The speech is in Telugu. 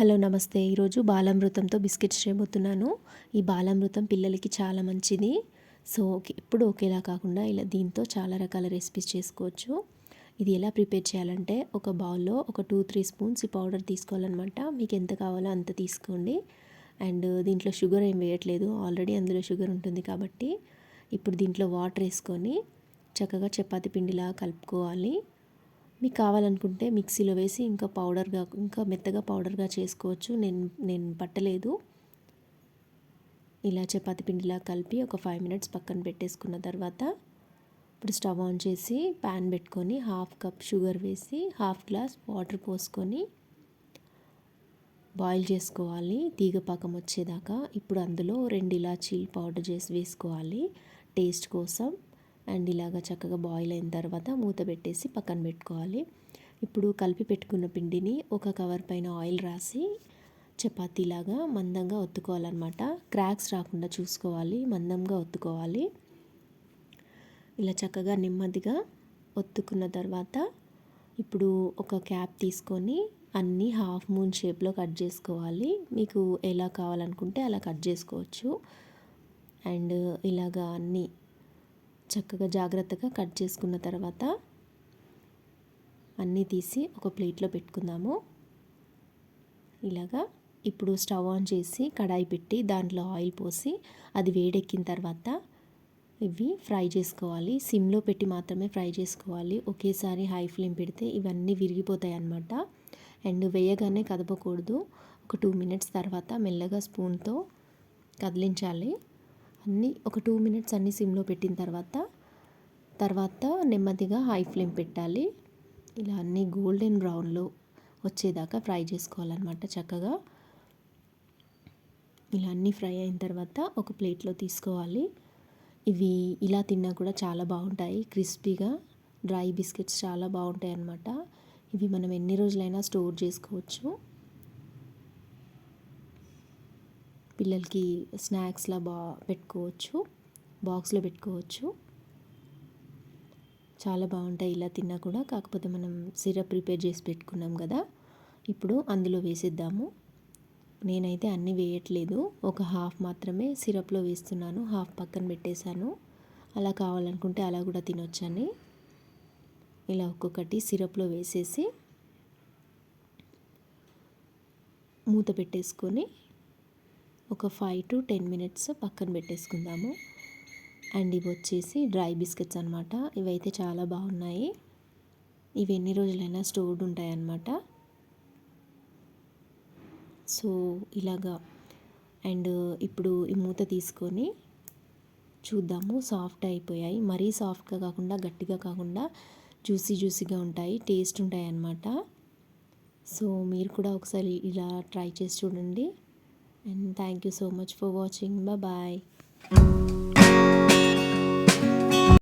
హలో నమస్తే. ఈరోజు బాలామృతంతో బిస్కెట్స్ చేయబోతున్నాను. ఈ బాలామృతం పిల్లలకి చాలా మంచిది. సో ఎప్పుడు ఒకేలా కాకుండా ఇలా దీంతో చాలా రకాల రెసిపీస్ చేసుకోవచ్చు. ఇది ఎలా ప్రిపేర్ చేయాలంటే ఒక బౌల్లో ఒక టూ త్రీ స్పూన్స్ ఈ పౌడర్ తీసుకోవాలన్నమాట. మీకు ఎంత కావాలో అంత తీసుకోండి. అండ్ దీంట్లో షుగర్ ఏం వేయట్లేదు. ఆల్రెడీ అందులో షుగర్ ఉంటుంది కాబట్టి ఇప్పుడు దీంట్లో వాటర్ వేసుకొని చక్కగా చపాతి పిండిలా కలుపుకోవాలి. మీకు కావాలనుకుంటే మిక్సీలో వేసి ఇంకా పౌడర్గా ఇంకా మెత్తగా పౌడర్గా చేసుకోవచ్చు. నేను నేను పట్టలేదు. ఇలా చపాతి పిండిలా కలిపి ఒక ఫైవ్ మినిట్స్ పక్కన పెట్టేసుకున్న తర్వాత ఇప్పుడు స్టవ్ ఆన్ చేసి ప్యాన్ పెట్టుకొని హాఫ్ కప్ షుగర్ వేసి హాఫ్ గ్లాస్ వాటర్ పోసుకొని బాయిల్ చేసుకోవాలి. తీగ పాకం వచ్చేదాకా ఇప్పుడు అందులో రెండు ఇలాచీలు పౌడర్ చేసి వేసుకోవాలి. టేస్ట్ కోసం అండ్ ఇలాగా చక్కగా బాయిల్ అయిన తర్వాత మూత పెట్టేసి పక్కన పెట్టుకోవాలి. ఇప్పుడు కలిపి పెట్టుకున్న పిండిని ఒక కవర్ పైన ఆయిల్ రాసి చపాతీలాగా మందంగా ఒత్తుకోవాలన్నమాట. క్రాక్స్ రాకుండా చూసుకోవాలి మందంగా ఒత్తుకోవాలి. ఇలా చక్కగా నెమ్మదిగా ఒత్తుకున్న తర్వాత ఇప్పుడు ఒక క్యాప్ తీసుకొని అన్నీ హాఫ్ మూన్ షేప్లో కట్ చేసుకోవాలి. మీకు ఎలా కావాలనుకుంటే అలా కట్ చేసుకోవచ్చు. అండ్ ఇలాగా అన్నీ చక్కగా జాగ్రత్తగా కట్ చేసుకున్న తర్వాత అన్నీ తీసి ఒక ప్లేట్లో పెట్టుకుందాము. ఇలాగా ఇప్పుడు స్టవ్ ఆన్ చేసి కడాయి పెట్టి దాంట్లో ఆయిల్ పోసి అది వేడెక్కిన తర్వాత ఇవి ఫ్రై చేసుకోవాలి. సిమ్లో పెట్టి మాత్రమే ఫ్రై చేసుకోవాలి. ఒకేసారి హై ఫ్లేమ్ పెడితే ఇవన్నీ విరిగిపోతాయి అన్నమాట. అండ్ వేయగానే కదపకూడదు. ఒక టూ మినిట్స్ తర్వాత మెల్లగా స్పూన్తో కదిలించాలి. అన్నీ ఒక టూ మినిట్స్ అన్నీ సిమ్లో పెట్టిన తర్వాత తర్వాత నెమ్మదిగా హై ఫ్లేమ్ పెట్టాలి. ఇలా అన్నీ గోల్డెన్ బ్రౌన్లో వచ్చేదాకా ఫ్రై చేసుకోవాలన్నమాట చక్కగా. ఇలా అన్నీ ఫ్రై అయిన తర్వాత ఒక ప్లేట్లో తీసుకోవాలి. ఇవి ఇలా తిన్నా కూడా చాలా బాగుంటాయి. క్రిస్పీగా డ్రై బిస్కెట్స్ చాలా బాగుంటాయి అన్నమాట ఇవి మనం ఎన్ని రోజులైనా స్టోర్ చేసుకోవచ్చు. పిల్లలకి స్నాక్స్లా బా పెట్టుకోవచ్చు. బాక్స్లో పెట్టుకోవచ్చు. చాలా బాగుంటాయి ఇలా తిన్నా కూడా. కాకపోతే మనం సిరప్ ప్రిపేర్ చేసి పెట్టుకున్నాం కదా. ఇప్పుడు అందులో వేసేద్దాము. నేనైతే అన్నీ వేయట్లేదు. ఒక హాఫ్ మాత్రమే సిరప్లో వేస్తున్నాను. హాఫ్ పక్కన పెట్టేశాను. అలా కావాలనుకుంటే అలా కూడా తినొచ్చని. ఇలా ఒక్కొక్కటి సిరప్లో వేసేసి మూత పెట్టేసుకొని ఒక ఫైవ్ టు టెన్ మినిట్స్ పక్కన పెట్టేసుకుందాము. అండ్ ఇవి వచ్చేసి డ్రై బిస్కెట్స్ అనమాట ఇవైతే చాలా బాగున్నాయి. ఇవి ఎన్ని రోజులైనా స్టోర్డ్ ఉంటాయన్నమాట. సో ఇలాగా. అండ్ ఇప్పుడు ఈ మూత తీసుకొని చూద్దాము. సాఫ్ట్ అయిపోయాయి. మరీ సాఫ్ట్గా కాకుండా గట్టిగా కాకుండా జ్యూసీ జ్యూసీగా ఉంటాయి. టేస్ట్ ఉంటాయి అన్నమాట సో మీరు కూడా ఒకసారి ఇలా ట్రై చేసి చూడండి. and thank you so much for watching. Bye bye